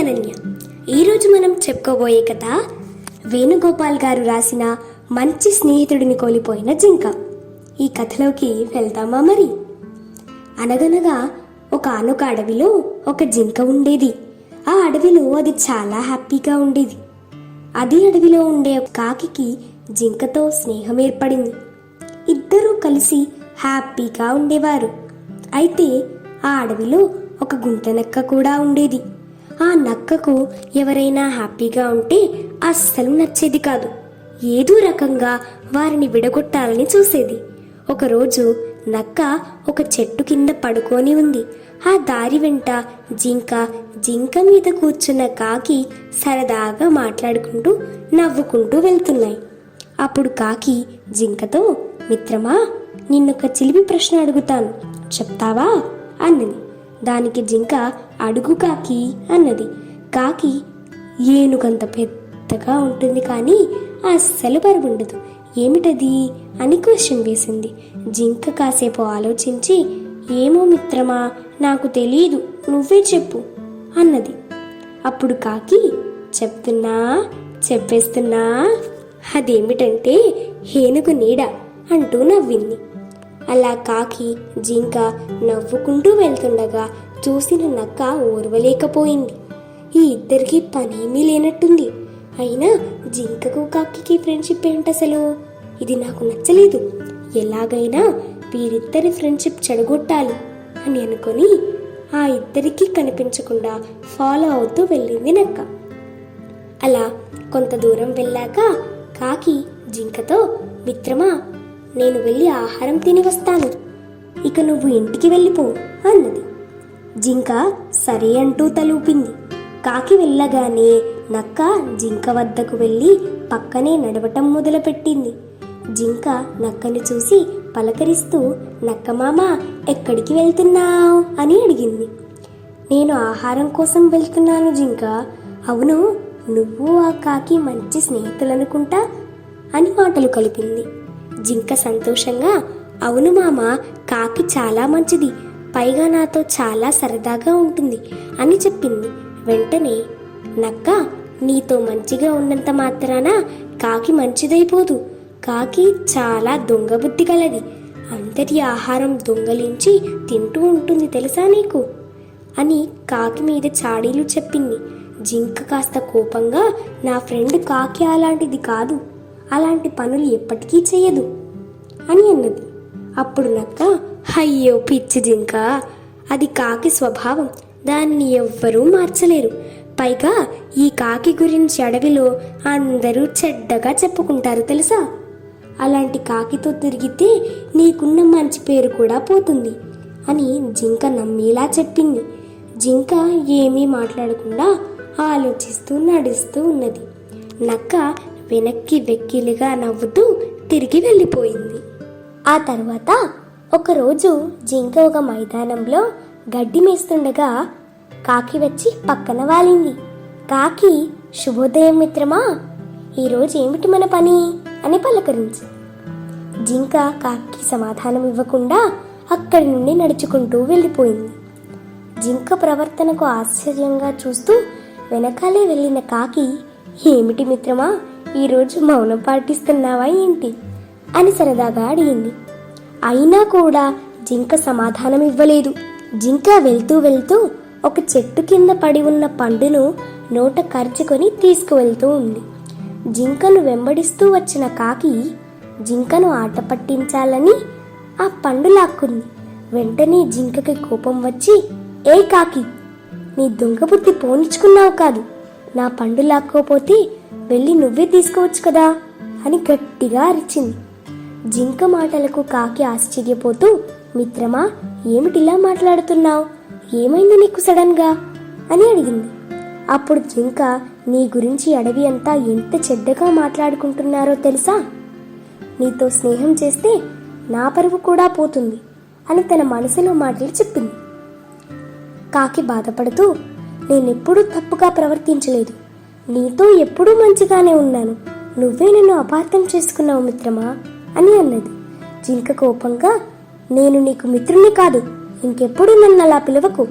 అనన్య ఈరోజు మనం చెప్పుకోబోయే కథ వేణుగోపాల్ గారు రాసిన మంచి స్నేహితుడిని కోల్పోయిన జింక. ఈ కథలోకి వెళ్తామా మరి? అనగనగా ఒక ఆనొక అడవిలో ఒక జింక ఉండేది. ఆ అడవిలో అది చాలా హ్యాపీగా ఉండేది. అదే అడవిలో ఉండే కాకికి జింకతో స్నేహం ఏర్పడింది. ఇద్దరూ కలిసి హ్యాపీగా ఉండేవారు. అయితే ఆ అడవిలో ఒక గుంటనక్క కూడా ఉండేది. ఆ నక్కకు ఎవరైనా హ్యాపీగా ఉంటే అస్సలు నచ్చేది కాదు. ఏదో రకంగా వారిని విడగొట్టాలని చూసేది. ఒకరోజు నక్క ఒక చెట్టు కింద పడుకొని ఉంది. ఆ దారి వెంట జింక జింక మీద కూర్చున్న కాకి సరదాగా మాట్లాడుకుంటూ నవ్వుకుంటూ వెళ్తున్నాయి. అప్పుడు కాకి జింకతో మిత్రమా నిన్నొక చిలిపి ప్రశ్న అడుగుతాను. చెప్తావా? అన్నది. దానికి జింక అడుగు కాకి అన్నది. కాకి ఏనుగంత పెద్దగా ఉంటుంది కానీ అస్సలు బరువుండదు ఏమిటది? అని క్వశ్చన్ వేసింది. జింక కాసేపు ఆలోచించి ఏమో మిత్రమా నాకు తెలియదు నువ్వే చెప్పు అన్నది. అప్పుడు కాకి చెప్తున్నా చెప్పేస్తున్నా అదేమిటంటే హేనుగు నీడ అంటూ నవ్వింది. అలా కాకి జింక నవ్వుకుంటూ వెళ్తుండగా చూసిన నక్క ఓర్వలేకపోయింది. ఈ ఇద్దరికి పనేమీ లేనట్టుంది. అయినా జింకకు కాకికి ఫ్రెండ్షిప్ ఏంటసలు ఇది నాకు నచ్చలేదు. ఎలాగైనా వీరిద్దరి ఫ్రెండ్షిప్ చెడగొట్టాలి అని అనుకొని ఆ ఇద్దరికీ కనిపించకుండా ఫాలో అవుతూ వెళ్ళింది నక్క. అలా కొంత దూరం వెళ్ళాక కాకి జింకతో మిత్రమా నేను వెళ్ళి ఆహారం తిని వస్తాను. ఇక నువ్వు ఇంటికి వెళ్ళిపో అన్నది. జింక సరే అంటూ తలూపింది. కాకి వెళ్ళగానే నక్క జింక వద్దకు వెళ్ళి పక్కనే నడవటం మొదలుపెట్టింది. జింక నక్కని చూసి పలకరిస్తూ నక్క మామ ఎక్కడికి వెళ్తున్నావు? అని అడిగింది. నేను ఆహారం కోసం వెళ్తున్నాను జింక. అవును నువ్వు ఆ కాకి మంచి స్నేహితులనుకుంటా? అని మాటలు కలిపింది. జింక సంతోషంగా అవును మామ కాకి చాలా మంచిది. పైగా నాతో చాలా సరదాగా ఉంటుంది అని చెప్పింది. వెంటనే నక్క నీతో మంచిగా ఉన్నంత మాత్రాన కాకి మంచిదైపోదు. కాకి చాలా దొంగ బుద్ధి కలది అందరి ఆహారం దొంగలించి తింటూ ఉంటుంది తెలుసా నీకు? అని కాకి మీద చాడీలు చెప్పింది. జింక కాస్త కోపంగా నా ఫ్రెండ్ కాకి అలాంటిది కాదు. అలాంటి పనులు ఎప్పటికీ చేయదు అని అన్నది. అప్పుడు నక్క అయ్యో పిచ్చి జింక. అది కాకి స్వభావం. దాన్ని ఎవ్వరూ మార్చలేరు. పైగా ఈ కాకి గురించి అడవిలో అందరూ చెడ్డగా చెప్పుకుంటారు తెలుసా? అలాంటి కాకితో తిరిగితే నీకున్న మంచి పేరు కూడా పోతుంది అని జింక నమ్మేలా చెప్పింది. జింక ఏమీ మాట్లాడకుండా ఆలోచిస్తూ నడుస్తూ ఉన్నది. నక్క వెనక్కి వెక్కిలిగా నవ్వుతూ తిరిగి వెళ్ళిపోయింది. ఆ తర్వాత ఒకరోజు జింక ఒక మైదానంలో గడ్డి మేస్తుండగా కాకి వచ్చి పక్కన వాలింది. కాకి శుభోదయం మిత్రమా ఈరోజు ఏమిటి మన పని? అని పలకరించి. జింక కాకి సమాధానం ఇవ్వకుండా అక్కడి నుండి నడుచుకుంటూ వెళ్ళిపోయింది. జింక ప్రవర్తనకు ఆశ్చర్యంగా చూస్తూ వెనకాలే వెళ్ళిన కాకి ఏమిటి మిత్రమా ఈరోజు మౌనం పాటిస్తున్నావా ఏంటి? అని సరదాగా అడిగింది. అయినా కూడా జింక సమాధానం ఇవ్వలేదు. జింక వెళ్తూ వెళ్తూ ఒక చెట్టు కింద పడి ఉన్న పండును నోట కరుచుకొని తీసుకువెళ్తూ ఉంది. జింకను వెంబడిస్తూ వచ్చిన కాకి జింకను ఆట పట్టించాలని ఆ పండు లాక్కుంది. వెంటనే జింకకి కోపం వచ్చి ఏ కాకి నీ దొంగ బుద్ధి పోనిచ్చుకున్నావు కాదు. నా పండు లాక్కోపోతే వెళ్ళి నువ్వే తీసుకోవచ్చు కదా అని గట్టిగా అరిచింది. జింక మాటలకు కాకి ఆశ్చర్యపోతూ మిత్రమా ఏమిటిలా మాట్లాడుతున్నావు? ఏమైంది నీకు సడన్గా? అని అడిగింది. అప్పుడు జింక నీ గురించి అడవి అంతా ఎంత చెడ్డగా మాట్లాడుకుంటున్నారో తెలుసా? నీతో స్నేహం చేస్తే నా పరువు కూడా పోతుంది అని తన మనసులో మాటలు చెప్పింది. కాకి బాధపడుతూ నేనెప్పుడూ తప్పుగా ప్రవర్తించలేదు. నీతో ఎప్పుడూ మంచిగానే ఉన్నాను. నువ్వే నన్ను అపార్థం చేసుకున్నావు మిత్రమా? అని అన్నది. జింక కోపంగా నేను నీకు మిత్రుని కాదు ఇంకెప్పుడు నన్ను అలా పిలవకు.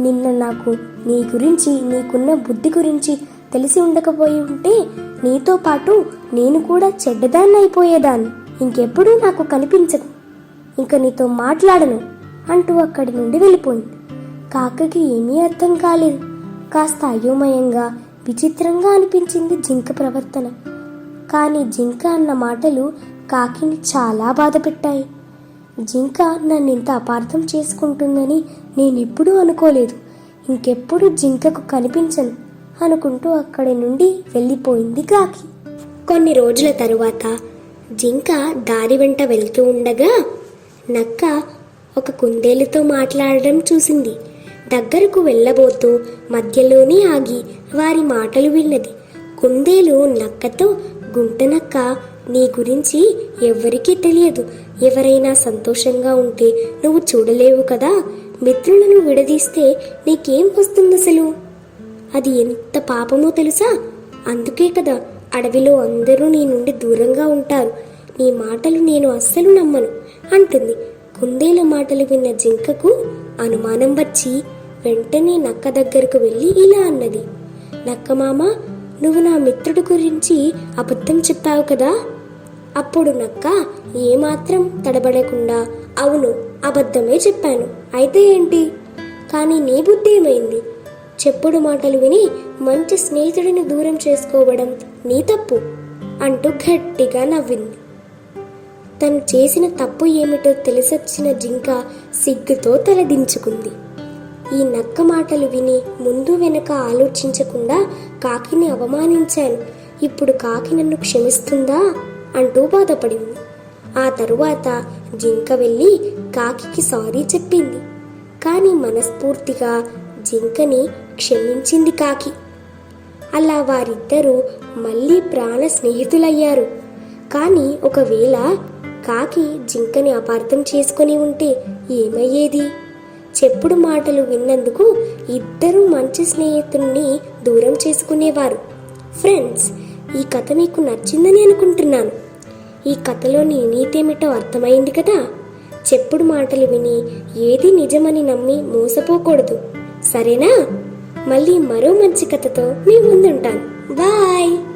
నిన్న నాకు నీ గురించి నీకున్న బుద్ధి గురించి తెలిసి ఉండకపోయి ఉంటే నీతో పాటు నేను కూడా చెడ్డదాన్ని అయిపోయేదాన్ని. ఇంకెప్పుడూ నాకు కనిపించదు. ఇంక నీతో మాట్లాడను అంటూ అక్కడి నుండి వెళ్ళిపోయింది. కాకకి ఏమీ అర్థం కాలేదు. కాస్త అయోమయంగా విచిత్రంగా అనిపించింది జింక ప్రవర్తన. కానీ జింక అన్న మాటలు కాకిని చాలా బాధ పెట్టాయి జింక నన్ను ఇంత అపార్థం చేసుకుంటుందని నేనెప్పుడూ అనుకోలేదు. ఇంకెప్పుడు జింకకు కనిపించను అనుకుంటూ అక్కడి నుండి వెళ్ళిపోయింది కాకి. కొన్ని రోజుల తరువాత జింక దారి వెంట వెళ్తూ ఉండగా నక్క ఒక కుందేలుతో మాట్లాడడం చూసింది. దగ్గరకు వెళ్ళబోతూ మధ్యలోనే ఆగి వారి మాటలు విన్నది. కుందేలు నక్కతో గుంటనక్క నీ గురించి ఎవ్వరికీ తెలియదు. ఎవరైనా సంతోషంగా ఉంటే నువ్వు చూడలేవు కదా? మిత్రులను విడదీస్తే నీకేం వస్తుంది అసలు? అది ఎంత పాపమో తెలుసా? అందుకే కదా అడవిలో అందరూ నీ నుండి దూరంగా ఉంటారు. నీ మాటలు నేను అస్సలు నమ్మను అంటుంది. కుందేల మాటలు విన్న జింకకు అనుమానం వచ్చి వెంటనే నక్క దగ్గరకు వెళ్ళి ఇలా అన్నది. నక్క మామ నువ్వు నా మిత్రుడు గురించి అబద్ధం చెప్పావు కదా? అప్పుడు నక్క ఏమాత్రం తడబడకుండా అవును అబద్ధమే చెప్పాను. అయితే ఏంటి? కానీ నీ బుద్ధి ఏమైంది? చెప్పుడు మాటలు విని మంచి స్నేహితుడిని దూరం చేసుకోవడం నీ తప్పు అంటూ గట్టిగా నవ్వింది. తను చేసిన తప్పు ఏమిటో తెలిసొచ్చిన జింక సిగ్గుతో తలదించుకుంది ఈ నక్క మాటలు విని ముందు వెనక ఆలోచించకుండా కాకిని అవమానించాను. ఇప్పుడు కాకి నన్ను క్షమిస్తుందా? అంటూ బాధపడింది. ఆ తరువాత జింక వెళ్ళి కాకికి సారీ చెప్పింది. కానీ మనస్ఫూర్తిగా జింకని క్షమించింది కాకి. అలా వారిద్దరూ మళ్ళీ ప్రాణ స్నేహితులయ్యారు. కానీ ఒకవేళ కాకి జింకని అపార్థం చేసుకొని ఉంటే ఏమయ్యేది? చెప్పుడు మాటలు విన్నందుకు ఇద్దరు మంచి స్నేహితుల్ని దూరం చేసుకునేవారు. ఫ్రెండ్స్ ఈ కథ మీకు నచ్చిందని అనుకుంటున్నాను. ఈ కథలోని నీతేమిటో అర్థమైంది కదా? చెప్పుడు మాటలు విని ఏది నిజమని నమ్మి మోసపోకూడదు. సరేనా? మళ్ళీ మరో మంచి కథతో మీ ముందుంటాను. బాయ్!